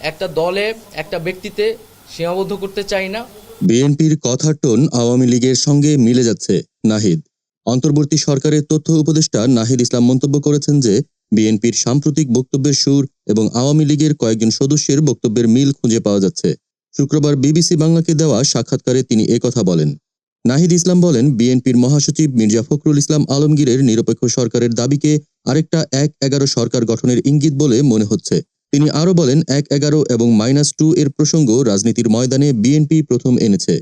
একটা দলে, একটা ব্যক্তিতে সীমাবদ্ধ করতে চাই না। বিএনপির কথার টোন আওয়ামী লীগের সঙ্গে মিলে যাচ্ছে, নাহিদ। অন্তর্বর্তী সরকারের তথ্য উপদেষ্টা নাহিদ ইসলাম মন্তব্য করেছেন যে, বিএনপির সাম্প্রতিক বক্তব্যের সুর এবং আওয়ামী লীগের কয়েকজন সদস্যের বক্তব্যের মিল খুঁজে পাওয়া যাচ্ছে। শুক্রবার বিবিসি বাংলাকে দেওয়া সাক্ষাৎকারে তিনি কথা বলেন। নাহিদ ইসলাম বলেন, বিএনপির মহাসচিব মির্জা ফখরুল ইসলাম আলমগীরের নিরপেক্ষ সরকারের দাবিকে আরেকটা এক এগারো সরকার গঠনের ইঙ্গিত বলে মনে হচ্ছে। তিনি আরও বলেন, এক এগারো এবং মাইনাস টু এর প্রসঙ্গ রাজনীতির ময়দানে বিএনপি প্রথম এনেছে।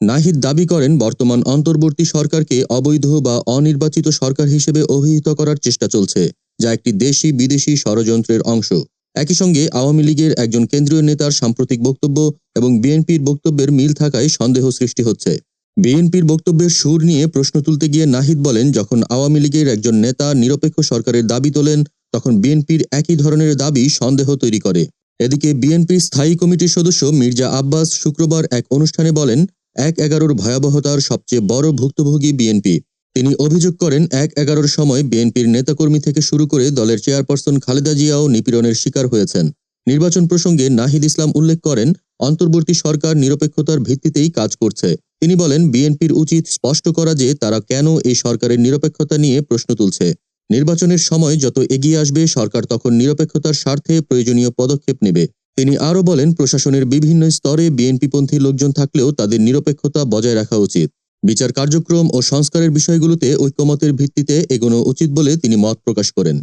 নাহিদ দাবি করেন, বর্তমান অন্তর্বর্তী সরকারকে অবৈধ বা অনির্বাচিত সরকার হিসেবে অভিহিত করার চেষ্টা চলছে, যা একটি দেশি বিদেশি ষড়যন্ত্রের অংশ। একই সঙ্গে আওয়ামী লীগের একজন কেন্দ্রীয় নেতার সাম্প্রতিক বক্তব্য এবং বিএনপির বক্তব্যের মিল থাকায় সন্দেহ সৃষ্টি হচ্ছে। বিএনপির বক্তব্যের সুর নিয়ে প্রশ্ন তুলতে গিয়ে নাহিদ বলেন, যখন আওয়ামী লীগের একজন নেতা নিরপেক্ষ সরকারের দাবি তোলেন তখন বিএনপির একই ধরনের দাবি সন্দেহ তৈরি করে। এদিকে বিএনপির স্থায়ী কমিটির সদস্য মির্জা আব্বাস শুক্রবার এক অনুষ্ঠানে বলেন, এক এগারোর ভয়াবহতার সবচেয়ে বড় ভুক্তভোগী বিএনপি। তিনি অভিযোগ করেন, এক এগারোর সময় বিএনপির নেতাকর্মী থেকে শুরু করে দলের চেয়ারপারসন খালেদা জিয়াও নিপীড়নের শিকার হয়েছেন। নির্বাচন প্রসঙ্গে নাহিদ ইসলাম উল্লেখ করেন, অন্তর্বর্তী সরকার নিরপেক্ষতার ভিত্তিতেই কাজ করছে। তিনি বলেন, বিএনপির উচিত স্পষ্ট করা যে তারা কেন এই সরকারের নিরপেক্ষতা নিয়ে প্রশ্ন তুলছে। নির্বাচনের সময় যত এগিয়ে আসবে, সরকার তখন নিরপেক্ষতার স্বার্থে প্রয়োজনীয় পদক্ষেপ নেবে। তিনি আরও বলেন, প্রশাসনের বিভিন্ন স্তরে বিএনপিপন্থী লোকজন থাকলেও তাদের নিরপেক্ষতা বজায় রাখা উচিত। বিচার কার্যক্রম ও সংস্কারের বিষয়গুলোতে ঐক্যমতের ভিত্তিতে এগোনো উচিত বলে তিনি মত প্রকাশ করেন।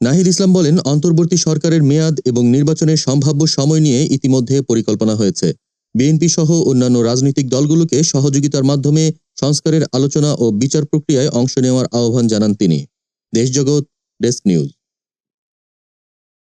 নাহিদ ইসলাম বলেন, অন্তর্বর্তী সরকারের মেয়াদ এবং নির্বাচনের সম্ভাব্য সময় নিয়ে ইতিমধ্যে পরিকল্পনা হয়েছে। বিএনপি সহ অন্যান্য রাজনৈতিক দলগুলোকে সহযোগিতার মাধ্যমে সংস্কারের আলোচনা ও বিচার প্রক্রিয়ায় অংশ নেওয়ার আহ্বান জানান তিনি। দেশজগৎ ডেস্ক নিউজ